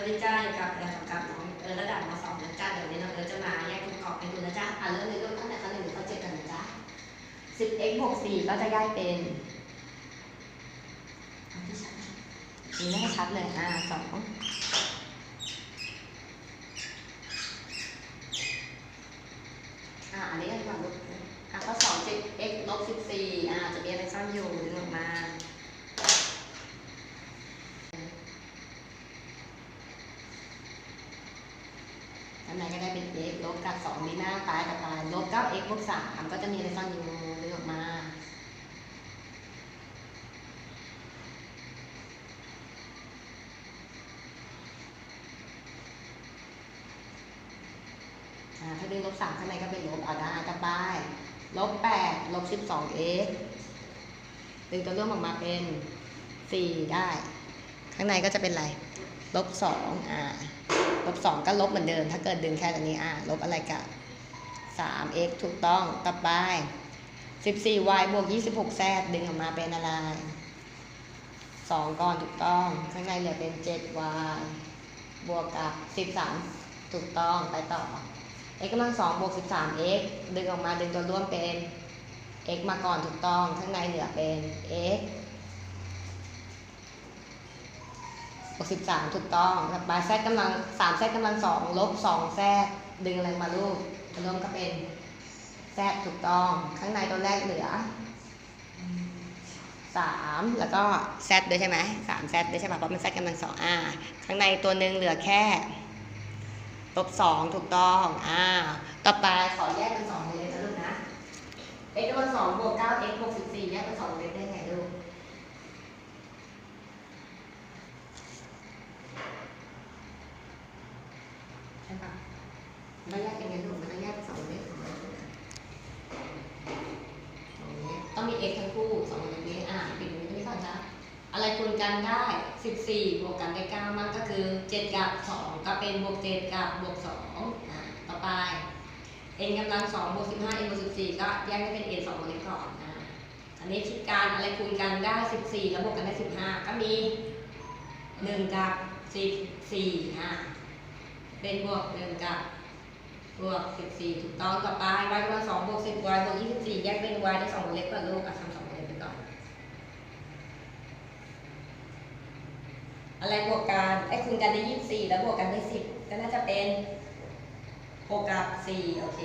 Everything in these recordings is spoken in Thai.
วัสดีจ้าอยู่กับเรือกับน้องเออระดับมาสองนะจ้าเดี๋ยวนี้น้องเออจะมาแยกกลุ่มกรอบให้ดูนะจ้าอ่าเรื่องนี้เริ่มตั้งแต่ข้อหนึ่งข้อเจ็ดกันนะจ้าสิบ x บวกสี่ก็จะย้เป็นเอาที่ชัดนะนี่ไม่ชัดเลยอ่าสองอ่าอันนี้ก่อนลูกอะข้อสองเจ็ด x ลบสิบสี่อ่าจะมีอะไรซ่อนอยู่ดึงออกมา ข้างในก็ได้เป็น x ลบกับ2มีหน้าปลายกับปลายลบ 9x บวก3ก็จะมีอะไรซ่อนอยู่เลือกอกมาอ่าถ้าดึงลบ3ข้างในก็เป็นลบเอาได้กับปลายลบ8ลบ 12x ดึงตัวเร่วมออกมาเป็น4ได้ ข้างในก็จะเป็นอะไรลบ2อ่า ลบสองก็ลบเหมือนเดิม ถ้าเกิดดึงแค่ตัวนี้อะลบอะไรกับสาม x ถูกต้องต่อไปสิบสี่ y บวกยี่สิบหก z ดึงออกมาเป็นอะไรสองก่อนถูกต้อง ข้างในเหลือเป็นเจ็ด y บวกกับสิบสามถูกต้องไปต่อ x กำลังสองบวกสิบสาม x ดึงออกมาดึงตัวร่วมเป็น x มาก่อนถูกต้อง ข้างในเหลือเป็น x บวกสิบสามถูกต้องต่อไปแซดกำลังสามแซดกำลังสองลบสองแซดดึงอะไรมาลูกรวมก็เป็นแซดถูกต้อง ข้างในตัวแรกเหลือสามแล้วก็แซดด้วยใช่ไหมสามแซดด้วยใช่ไหมเพราะมันแซดกำลังสองอ่าข้างในตัวหนึ่งเหลือแค่ลบสองถูกต้องอ่าต่อไปขอแยกเป็นสองเลยนะลูกนะ x กำลังสองบวกเก้า x บวกสิบสี่แยกเป็นสองเลยได้ไงลูก ใช่ปะไม่แยกเป็นไงลูกมันต้องแยกสองเลขสองเลขสองเลขต้องมี x ทั้งคู่สองเลขนี้อ่าปิดตรงนี้ไม่ก่อนนะอะไรคูณกันได้ 14 บวกกันได้9มันก็คือ 7 กับ 2 ก็เป็นบวก 7 กับบวก2อ่าต่อไป n กำลัง2บวก15 n บวก14 ก็แยกให้เป็น n 2เลขก่อนอ่าอันนี้คิดการอะไรคูณกันได้ 14 แล้วบวกกันได้ 15 ก็มี 1 กับ 14อ่า เป็นบวกหนึ่งกับบวกสิบสี่ถูกต้องต่อไป y กำลังสองบวกสิบ y บวกยี่สิบสี่แยกเป็น y ได้สองวงเล็บก่อนลูกอะทำสองวงเล็บไปก่อน อะไรบวกกันไอ้คูณกันได้ยี่สิบสี่แล้วบวกกันได้สิบก็น่าจะเป็นหกกับสี่โอเค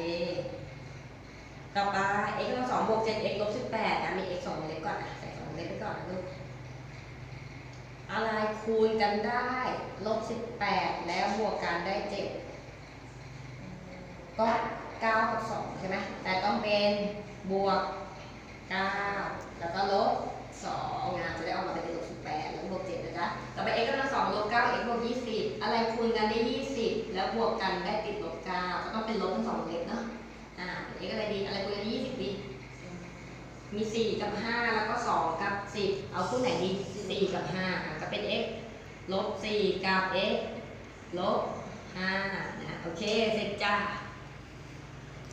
ต่อไป x กำลังสองบวกเจ็ด x ลบสิบแปดอะมี x สองวงเล็บก่อนอะใส่สองวงเล็บไปก่อนนะลูก อะไรคูณกันได้ลบสิบแปดแล้วบวกกันได้เจ็ดก็เก้ากับสองใช่ไหมแต่ต้องเป็นบวกเก้าแล้วก็ลบสองนจะได้ออกมาเป็นลบสิบแปดแล้วบวกเจ็ดนะจ๊ะต่อไป x กำลังสองลบเก้า x บวกยี่สิบอะไรคูณกันได้ยี่สิบแล้วบวกกันได้ติดลบเก้าก็ต้องเป็นลบทั้งสองเลขเนาะอ่า x อะไรดีอะไรคูณกันยี่สิบดีมี 4 กับ 5 แล้วก็ 2 กับ 10 เอาคู่ไหนดี 4 กับ5อะ เป็น x ลบ4กับ x ลบ5นะ โอเค เสร็จจ้า